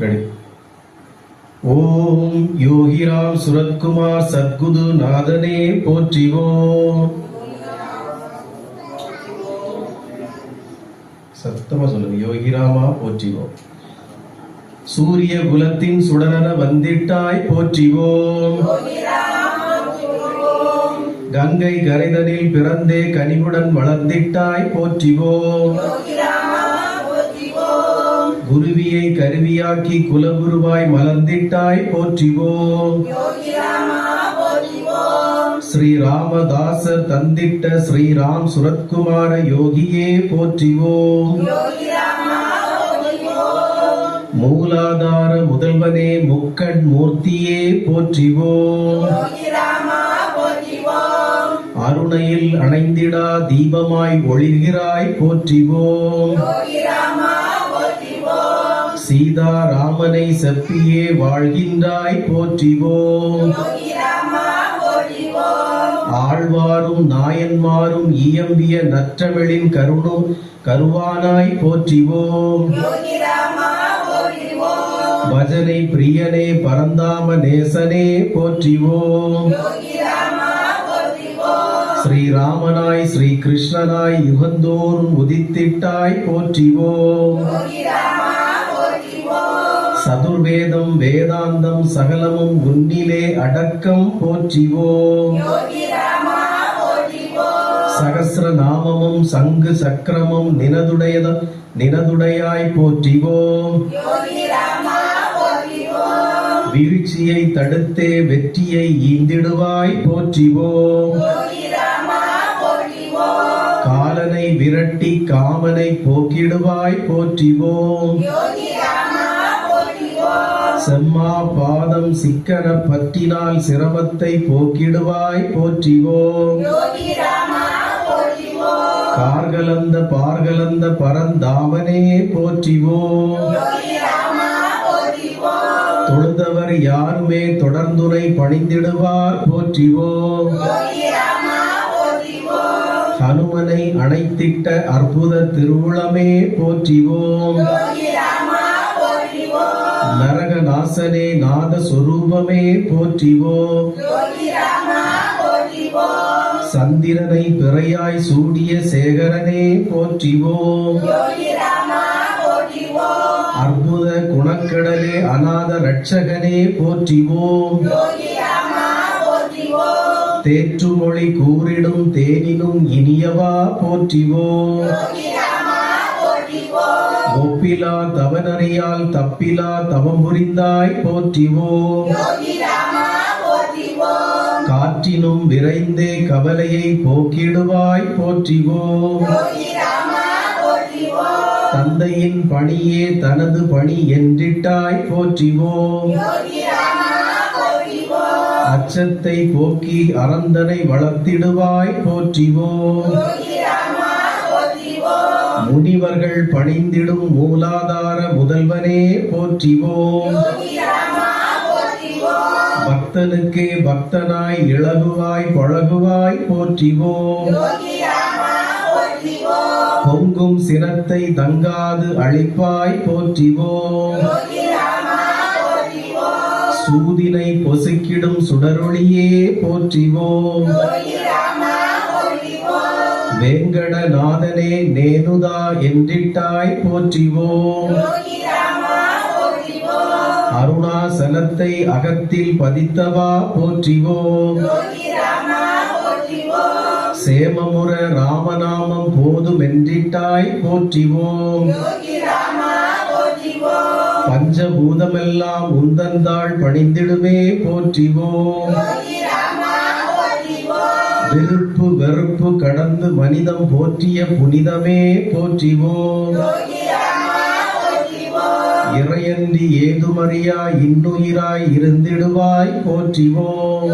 Ready ஓம் யோகிராம் சுரத்குமார் சத்குரு நாதனே போற்றிவோம். சத்தமா சொல்லுங்க. யோகிராமா போற்றிவோம். சூரிய குலத்தின் சுடனன வந்திட்டாய் போற்றிவோம். கங்கை கரைதனில் பிறந்தே கனிவுடன் வளர்ந்திட்டாய் போற்றிவோம். குருவியை கருவியாக்கி குலகுருவாய் மலர்ந்திட்டாய் போற்றிவோம். ஸ்ரீராமதாசர் தந்திட்ட ஸ்ரீராம் சுரத்குமார யோகியே போற்றிவோம். மூலாதார முதல்வனே முக்கண் மூர்த்தியே போற்றிவோம். அருணையில் அணைந்திடா தீபமாய் ஒளிர்கிறாய் போற்றிவோம். சீதா ராமனை செப்பியே வாழ்கின்றாய் போற்றிவோம். ஆழ்வாரும் நாயன்மாரும் இயம்பிய நற்றமிழின் கருணும் கருவானாய் போற்றிவோம். பஜனை பிரியனே பரந்தாம நேசனே போற்றிவோம். ஸ்ரீராமனாய் ஸ்ரீ கிருஷ்ணனாய் யுகந்தோறும் உதித்திட்டாய் போற்றிவோம். சதுர்வேதம் வேதாந்தம் சகலமும் உன்னிலே அடக்கம் போற்றிவோம். சகசிர நாமமும் சங்கு சக்கரமும் நினதுடையத நினதுடையாய் போற்றிவோம். வீழ்ச்சியை தடுத்தே வெற்றியை ஈந்திடுவாய் போற்றிவோம். காலனை விரட்டி காமனை போக்கிடுவாய் போற்றிவோம். செம்மா பாதம் சிக்கன பற்றினால் சிரமத்தை போக்கிடுவாய் போற்றிவோம் கார்கலந்த பார்கலந்த பரந்தாமனே போற்றிவோம் தொழுதவர் யாருமே தொடர்ந்துரை பணிந்திடுவார் போற்றிவோம் ஹனுமனை அணைத்திட்ட அற்புத திருவுளமே போற்றிவோம். நரக நாசனே நாத சொரூபமே போற்றிவோ. சந்திரனை பிறையாய் சூடிய சேகரனே போற்றிவோ. அற்புத குணக்கடலே அநாத ரட்சகனே போற்றிவோம் தேற்றுமொழி கூறிடும் தேனினும் இனியவா போற்றிவோம் ஒப்பிலா தவனறியால் தப்பிலா தவம் புரிந்தாய் போற்றிவோம். காற்றினும் விரைந்தே கவலையை போக்கிடுவாய் போற்றிவோம். தந்தையின் பணியே தனது பணி என்றிட்டாய் போற்றிவோம். அச்சத்தை போக்கி அறந்தனை வளர்த்திடுவாய் போற்றிவோம். முனிவர்கள் பணிந்திடும் மூலாதார முதல்வனே போற்றிவோம். பக்தனுக்கே பக்தனாய் இளகுவாய் பழகுவாய் போற்றிவோம். பொங்கும் சினத்தை தங்காது அழிப்பாய் போற்றிவோம். சூதினை பொசுக்கிடும் சுடரொளியே போற்றிவோம். வேங்கடநாதனே நேனுதா என்றிட்டாய் போற்றிவோம். அருணாசலத்தை அகத்தில் பதித்தவா போற்றிவோம். சேமமுற ராமநாமம் போதும் என்றிட்டாய் போற்றிவோம். பஞ்சபூதமெல்லாம் உந்தந்தாள் பணிந்திடுமே போற்றிவோம். விருப்பு வெறுப்பு கடந்து மனிதம் போற்றிய புனிதமே போற்றிவோம். இறையன்றி ஏதுமறியா இன்னுயிராய் இருந்திடுவாய் போற்றிவோம்.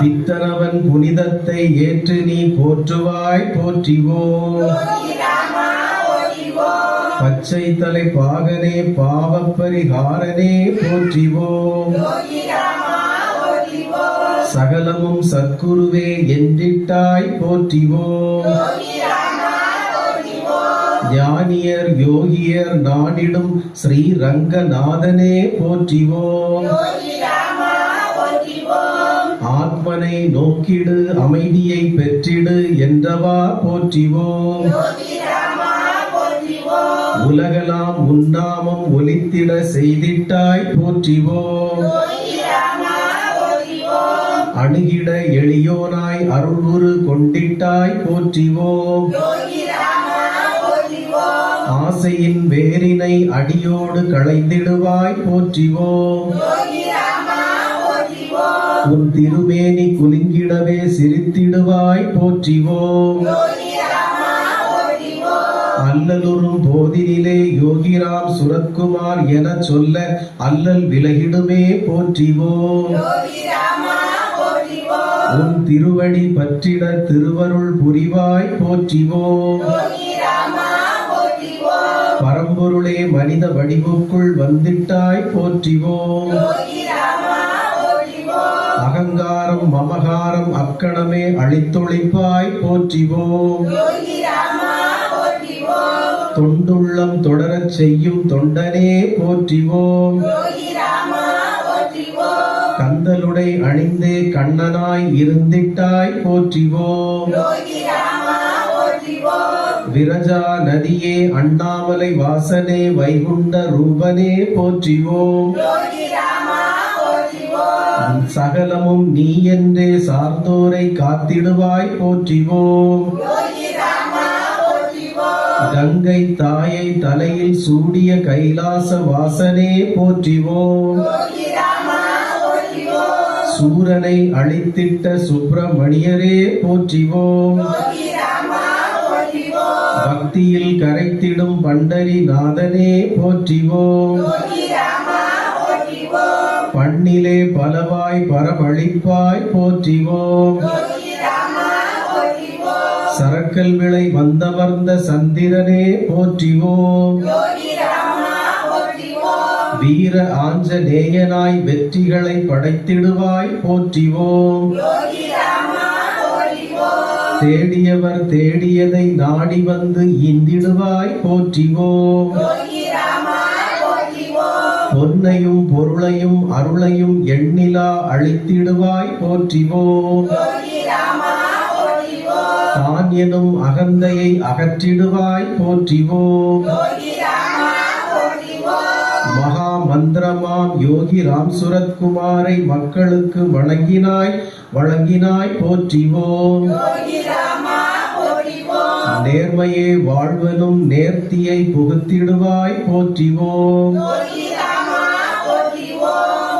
பித்தனவன் புனிதத்தை ஏற்று நீ போற்றுவாய் போற்றிவோம். பச்சை தலை பாகனே பாவப்பரிகாரனே போற்றிவோம். சகலமும் சத்குருவே என்றிட்டாய் போற்றிவோம் ஞானியர் யோகியர் நாடிடும் ஸ்ரீ ரங்கநாதனே போற்றிவோம் ஆத்மனை நோக்கிடு அமைதியை பெற்றிடு என்றவா போற்றிவோம் உலகலாம் உண்ணாமம் ஒலித்திட செய்திட்டாய் போற்றிவோம் அணுகிட எளியோனாய் அருள்வுரு கொண்டிட்டாய் போற்றிவோம். ஆசையின் வேரினை அடியோடு களைந்திடுவாய் போற்றிவோம். உன் திருமேனி குலுங்கிடவே சிரித்திடுவாய் போற்றிவோம். அல்லலுறும் போதினிலே யோகிராம் சுரத்குமார் எனச் சொல்ல அல்லல் விலகிடுமே போற்றிவோம். உன் திருவடி பற்றிட திருவருள் புரிவாய் போற்றிவோம் பரம்பொருளே மனித வடிவுக்குள் வந்திட்டாய் போற்றிவோம் அகங்காரம் மமகாரம் அக்கணமே அழித்தொழிப்பாய் போற்றிவோம் தொண்டுள்ளம் தொடரச் செய்யும் தொண்டனே போற்றிவோம் கந்தலுடை அணிந்தே கண்ணனாய் இருந்திட்டாய் போற்றிவோம். விரஜா நதியே அண்ணாமலை வாசனே வைகுண்ட ரூபனே போற்றிவோம். சகலமும் நீ என்றே சார்ந்தோரை காத்திடுவாய் போற்றிவோம். கங்கை தாயை தலையில் சூடிய கைலாச வாசனே போற்றிவோம். சூரனை அழித்திட்ட சுப்பிரமணியரே போற்றிவோம். பக்தியில் கரைத்திடும் பண்டரி நாதனே போற்றிவோம். பண்ணிலே பலவாய் பரமளிப்பாய் போற்றிவோம். சரக்கல் விளை வந்தமர்ந்த சந்திரனே போற்றிவோம். வீர ஆஞ்சநேயனாய் வெற்றிகளை படைத்திடுவாய் போற்றிவோம். தேடியவர் தேடியதை நாடி வந்து இந்திடுவாய் போற்றிவோம். பொன்னையும் பொருளையும் அருளையும் எண்ணிலா அழித்திடுவாய் போற்றிவோம். தான் எனும் அகந்தையை அகற்றிடுவாய் போற்றிவோம். மகா மந்திரமாம் யோகி ராம் சுரத்குமாரை மக்களுக்கு வழங்கினாய் வழங்கினாய் போற்றிவோம். நேர்மையே வாழ்வனும் நேர்த்தியை புகுத்திடுவாய் போற்றிவோம்.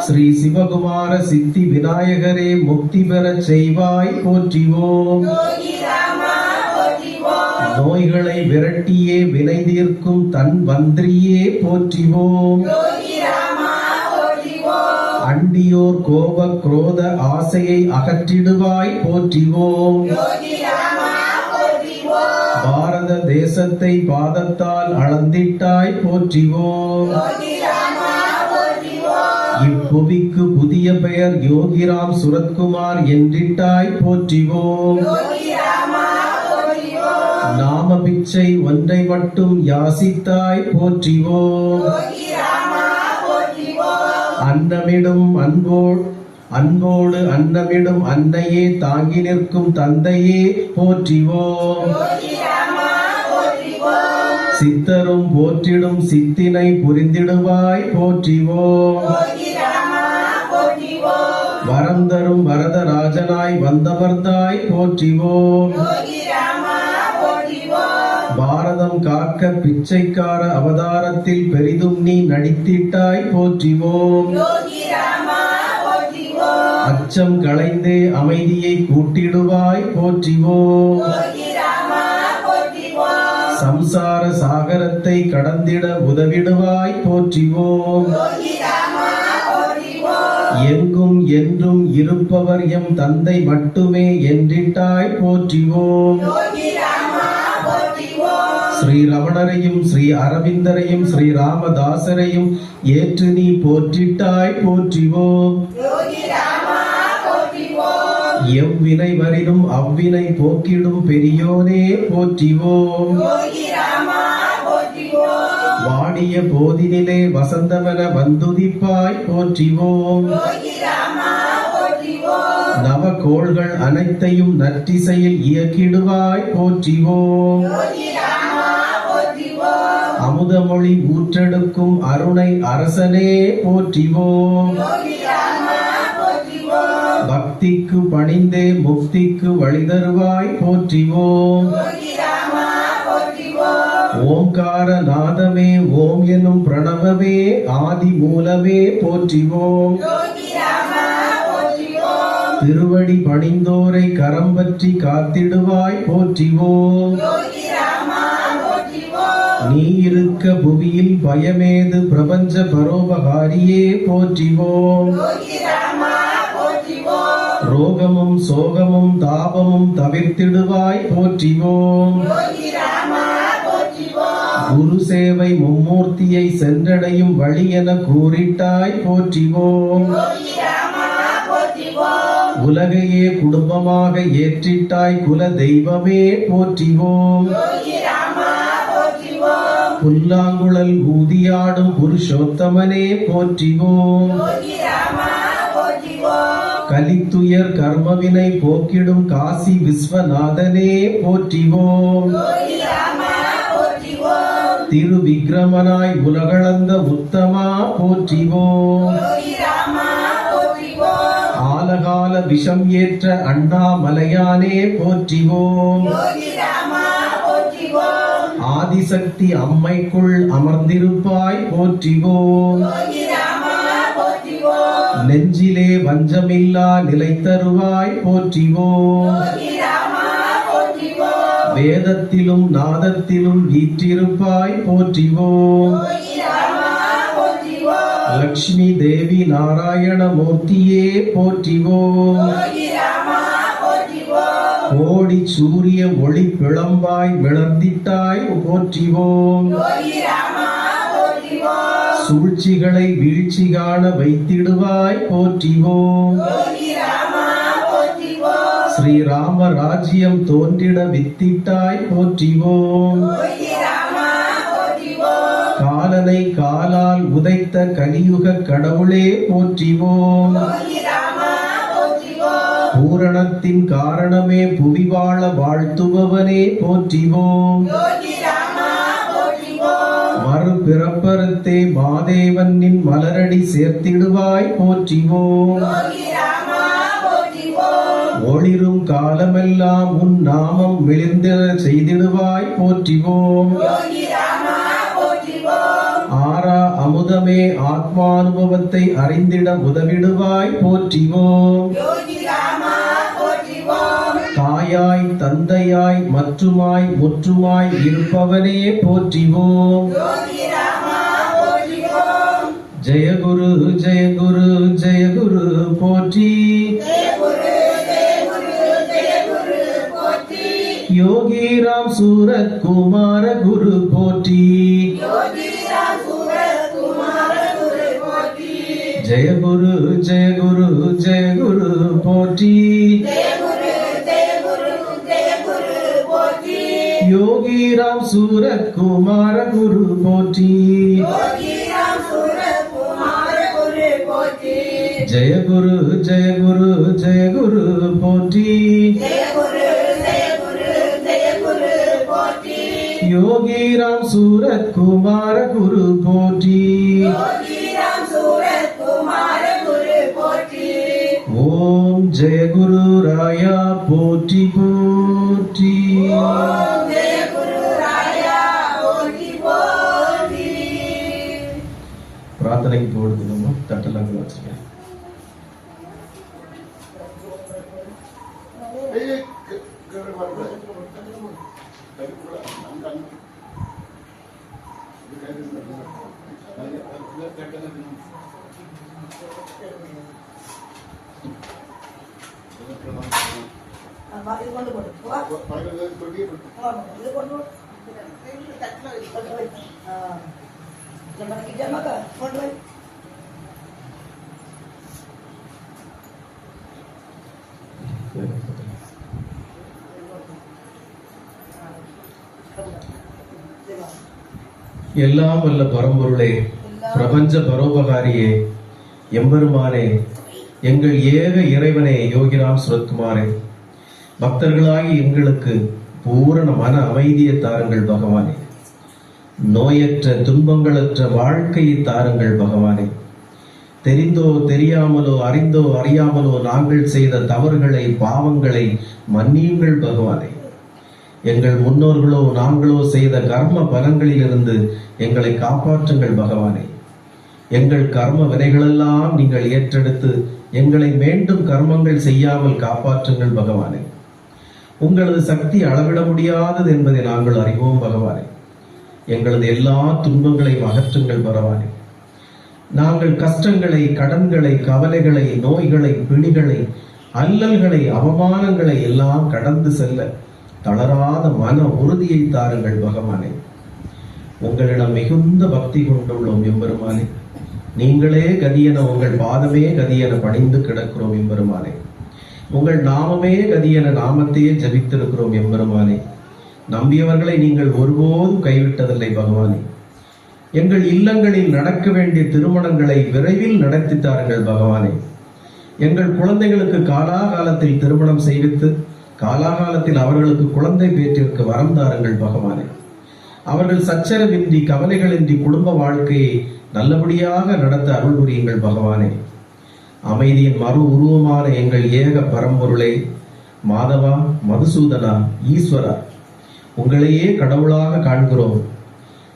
ஸ்ரீ சிவகுமார சித்தி விநாயகரே முக்தி பெறச் செய்வாய் போற்றிவோம். நோய்களை விரட்டியே வினை தீர்க்கும் தன் வந்திரியே போற்றிவோம். அண்டியோர் கோப குரோத ஆசையை அகற்றிடுவாய் போற்றிவோம். பாரத தேசத்தை பாதத்தால் அளந்திட்டாய் போற்றிவோம். இப்புவிக்கு புதிய பெயர் யோகிராம் சுரத்குமார் என்றிட்டாய் போற்றிவோம். நாம பிச்சை ஒன்றை மட்டும் யாசித்தாய் போற்றிவோம் அன்னமிடும் அன்போடு அன்போடு அன்னமிடும் அன்னையே தாங்கி நிற்கும் தந்தையே போற்றிவோம் சித்தரும் போற்றிடும் சித்தினை புரிந்திடுவாய் போற்றிவோம் வரம் தரும் வரதராஜனாய் வந்தவர்தாய் போற்றிவோம் காக்க பிச்சைக்கார அவதாரத்தில் பெரிதும் நீ நடித்திட்டாய் போற்றிவோம். அச்சம் களைந்தே அமைதியை கூட்டிடுவாய் போற்றிவோம். சம்சார சாகரத்தை கடந்திட உதவிடுவாய் போற்றிவோம். எங்கும் என்றும் இருப்பவர் எம் தந்தை மட்டுமே என்றிட்டாய் போற்றிவோம். ஸ்ரீ ரமணரையும் ஸ்ரீ அரவிந்தரையும் ஸ்ரீ ராமதாசரையும் ஏற்று நீ போற்றிட்டாய் போற்றிவோம் எவ்வினை வரினும் அவ்வினை போக்கிடும் பெரியோனே போற்றிவோம் வாடிய போதினிலே வசந்தமென வந்துதிப்பாய் போற்றிவோம் போற்றிவோம் நவகோள்கள் அனைத்தையும் நற்றிசையில் இயக்கிடுவாய் போற்றிவோம் அமுதமொழி ஊற்றெடுக்கும் அருணை அரசனே போற்றிவோம் பக்திக்கு பணிந்தே முக்திக்கு வழிதருவாய் போற்றிவோம் ஓம்கார நாதமே ஓம் எனும் பிரணவமே ஆதி மூலமே போற்றிவோம் திருவடி பணிந்தோரை கரம் பற்றி காத்திடுவாய் போற்றிவோம் நீ இருக்க புவியில் பயமேது பிரபஞ்ச பரோபகாரியே போற்றிவோம். ரோகமும் சோகமும் தாபமும் தவிர்த்திடுவாய் போற்றிவோம். குரு சேவை மும்மூர்த்தியை சென்றடையும் வழி என கூறிட்டாய் போற்றிவோம். உலகையே குடும்பமாக ஏற்றிட்டாய் குல தெய்வமே போற்றிவோம். புல்லாங்குழல் ஊதியாடும் புருஷோத்தமனே போற்றிவோம். கலித்துயர் கர்மவினை போக்கிடும் காசி விஸ்வநாதனே போற்றிவோம். யோகி ராமா போற்றிவோம். திரு விக்ரமனாய் உலகளந்த உத்தமா போற்றிவோம். ஆலகால விஷம் ஏற்ற அண்ணாமலையானே போற்றிவோம். ஆதிசக்தி அம்மைக்குள் அமர்ந்திருப்பாய். போற்றிவோம் நெஞ்சிலே வஞ்சமில்லா நிலை தருவாய் போற்றிவோம் வேதத்திலும் நாதத்திலும் வீற்றிருப்பாய். போற்றிவோம் லக்ஷ்மி தேவி நாராயண மூர்த்தியே போற்றிவோம் கோடி சூரிய ஒளி பிளம்பாய் விளர்ந்திட்டாய் போற்றிவோம். சூழ்ச்சிகளை வீழ்ச்சி காண வைத்திடுவாய் போற்றிவோம். ஸ்ரீராம ராஜ்யம் தோன்றிட வித்திட்டாய் போற்றிவோம். காலனை காலால் உதைத்த கலியுக கடவுளே போற்றிவோம். பூரணத்தின் காரணமே புவி வாழ வாழ்த்துபவனே போற்றிவோம். யோகி ராமா போற்றிவோம் மாதேவனின் மலரடி சேர்த்திடுவாய் போற்றிவோம். ஒளிரும் காலமெல்லாம் உன் நாமம் விளிர்ந்திட செய்திடுவாய் போற்றிவோம். ஆரா அமுதமே ஆத்மானுபவத்தை அறிந்திட உதவிடுவாய் போற்றிவோம். தாயாய் தந்தையாய் மற்றுமாய் முற்றுமாய் இருப்பவனே போற்றிவோம். ஜெயகுரு ஜெயகுரு ஜெயகுரு போற்றி. ஜெய குரு ஜெய குரு ஜெய குரு சூரத் குமார குரு போற்றி. குரு ஜெயகுரு ஜெயகுரு ஜெயகுரு. ஜெய குரு போற்றி. யோகி ராம் சூரத் குமார குரு போற்றி. ஜெய குரு ஜெய குரு ஜெய குரு போற்றி. யோகி ராம் சூரத் குமார குரு போற்றி. யோகி ராம் சூரத் குமார ஓம் ஜெய குரு ராயா போற்றி போற்றி. பிரார்த்தனைக்கு போடுது நம்ம தட்டலாங்க வச்சுருக்கேன் இது கொண்டு போ. எல்லாம் வல்ல பரம்பொருளே பிரபஞ்ச பரோபகாரியே எம்பெருமானே எங்கள் ஏக இறைவனே யோகிராம் சுரத்குமாரே பக்தர்களாகி எங்களுக்கு பூரண மன அமைதியை தாருங்கள் பகவானே. நோயற்ற துன்பங்களற்ற வாழ்க்கையை தாருங்கள் பகவானே. தெரிந்தோ தெரியாமலோ அறிந்தோ அறியாமலோ நாங்கள் செய்த தவறுகளை பாவங்களை மன்னியுங்கள் பகவானே. எங்கள் முன்னோர்களோ நாங்களோ செய்த கர்ம பலன்களிலிருந்து எங்களை காப்பாற்றுங்கள் பகவானே. எங்கள் கர்ம வினைகளெல்லாம் நீங்கள் ஏற்றெடுத்து எங்களை மீண்டும் கர்மங்கள் செய்யாமல் காப்பாற்றுங்கள் பகவானே. உங்களது சக்தி அளவிட முடியாதது என்பதை நாங்கள் அறிவோம் பகவானே. எங்களது எல்லா துன்பங்களையும் அகற்றுங்கள் பகவானே. நாங்கள் கஷ்டங்களை கடன்களை கவலைகளை நோய்களை பிணிகளை அல்லல்களை அவமானங்களை எல்லாம் கடந்து செல்ல தளராத மன உறுதியை தாருங்கள் பகவானே. உங்களிடம் மிகுந்த பக்தி கொண்டுள்ளோம் எம்பெருமானே. நீங்களே கதியன உங்கள் பாதமே கதியென பணிந்து கிடக்கிறோம் எம்பெருமானே. உங்கள் நாமமே கதி என நாமத்தையே ஜபித்திருக்கிறோம் எம்பெருமானே நம்பியவர்களை நீங்கள் ஒருபோதும் கைவிட்டதில்லை பகவானே. எங்கள் இல்லங்களில் நடக்க வேண்டிய திருமணங்களை விரைவில் நடத்தி தாருங்கள் பகவானே. எங்கள் குழந்தைகளுக்கு காலாகாலத்தில் திருமணம் செய்வித்து காலாகாலத்தில் அவர்களுக்கு குழந்தை பேற்றிற்கு வரம் தாருங்கள் பகவானே. அவர்கள் சச்சரவின்றி கவலைகளின்றி குடும்ப வாழ்க்கையை நல்லபடியாக நடத்த அருள் புரியுங்கள் பகவானே. அமைதியின் மறு உருவமான எங்கள் ஏக பரம்பொருளை மாதவா மதுசூதனா ஈஸ்வரா உங்களையே கடவுளாக காண்கிறோம்.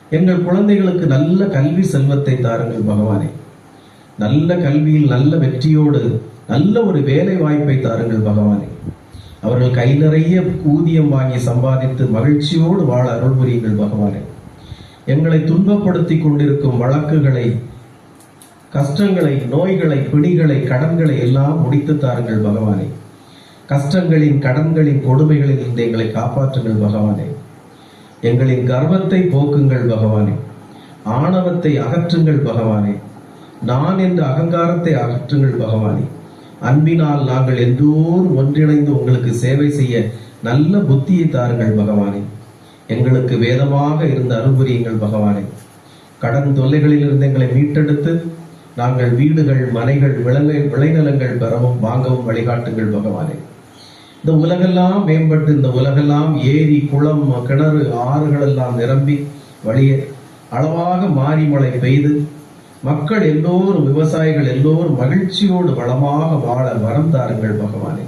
எங்கள் குழந்தைகளுக்கு நல்ல கல்வி செல்வத்தை தாருங்கள் பகவானே. நல்ல கல்வியில் நல்ல வெற்றியோடு நல்ல ஒரு வேலை வாய்ப்பை தாருங்கள் பகவானே. அவர்கள் கை நிறைய ஊதியம் வாங்கி சம்பாதித்து மகிழ்ச்சியோடு வாழ அருள் புரியுங்கள் பகவானே. எங்களை துன்பப்படுத்தி கொண்டிருக்கும் வழக்குகளை கஷ்டங்களை நோய்களை பிணிகளை கடன்களை எல்லாம் முடித்து தாருங்கள் பகவானே. கஷ்டங்களின் கடன்களின் கொடுமைகளில் இருந்து எங்களை காப்பாற்றுங்கள் பகவானே. எங்களின் கர்வத்தை போக்குங்கள் பகவானே. ஆணவத்தை அகற்றுங்கள் பகவானே. நான் என்ற அகங்காரத்தை அகற்றுங்கள் பகவானே. அன்பினால் நாங்கள் எல்லோரும் ஒன்றிணைந்து உங்களுக்கு சேவை செய்ய நல்ல புத்தியை தாருங்கள் பகவானே. எங்களுக்கு வேதமாக இருந்த அனுபவியுங்கள் பகவானே. கடன் தொல்லைகளில் இருந்து எங்களை மீட்டெடுத்து நாங்கள் வீடுகள் மனைகள் விலங்கு விளைநிலங்கள் பெறவும் வாங்கவும் வழிகாட்டுங்கள் பகவானே. இந்த உலகெல்லாம் மேம்பட்டு இந்த உலகெல்லாம் ஏரி குளம் கிணறு ஆறுகள் எல்லாம் நிரம்பி வழிய அளவாக மாறி மழை பெய்து மக்கள் எல்லோரும் விவசாயிகள் எல்லோரும் மகிழ்ச்சியோடு வளமாக வாழ வரம் தாருங்கள் பகவானே.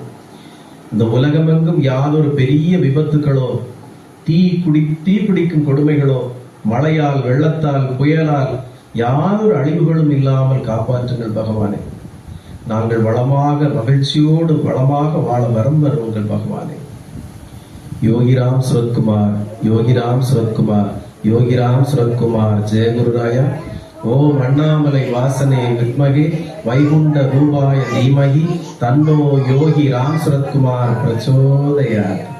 இந்த உலகமெங்கும் யாதொரு பெரிய விபத்துகளோ தீ குடி தீ பிடிக்கும் கொடுமைகளோ மழையால் வெள்ளத்தால் புயலால் யாதொரு அழிவுகளும் இல்லாமல் காப்பாற்றுங்கள் பகவானே. நாங்கள் வளமாக மகிழ்ச்சியோடு வளமாக வாழ வரம் வருவோங்கள் பகவானே. யோகிராம் சுரத்குமார் யோகிராம் சுரத்குமார் யோகிராம் சுரத்குமார் ஜெயகுருராயா ஓம் அண்ணாமலை வாசனே வித்மகே வைகுண்ட ரூபாய தீமகி தன்னோ யோகி ராம் சுரத்குமார் பிரச்சோதயார்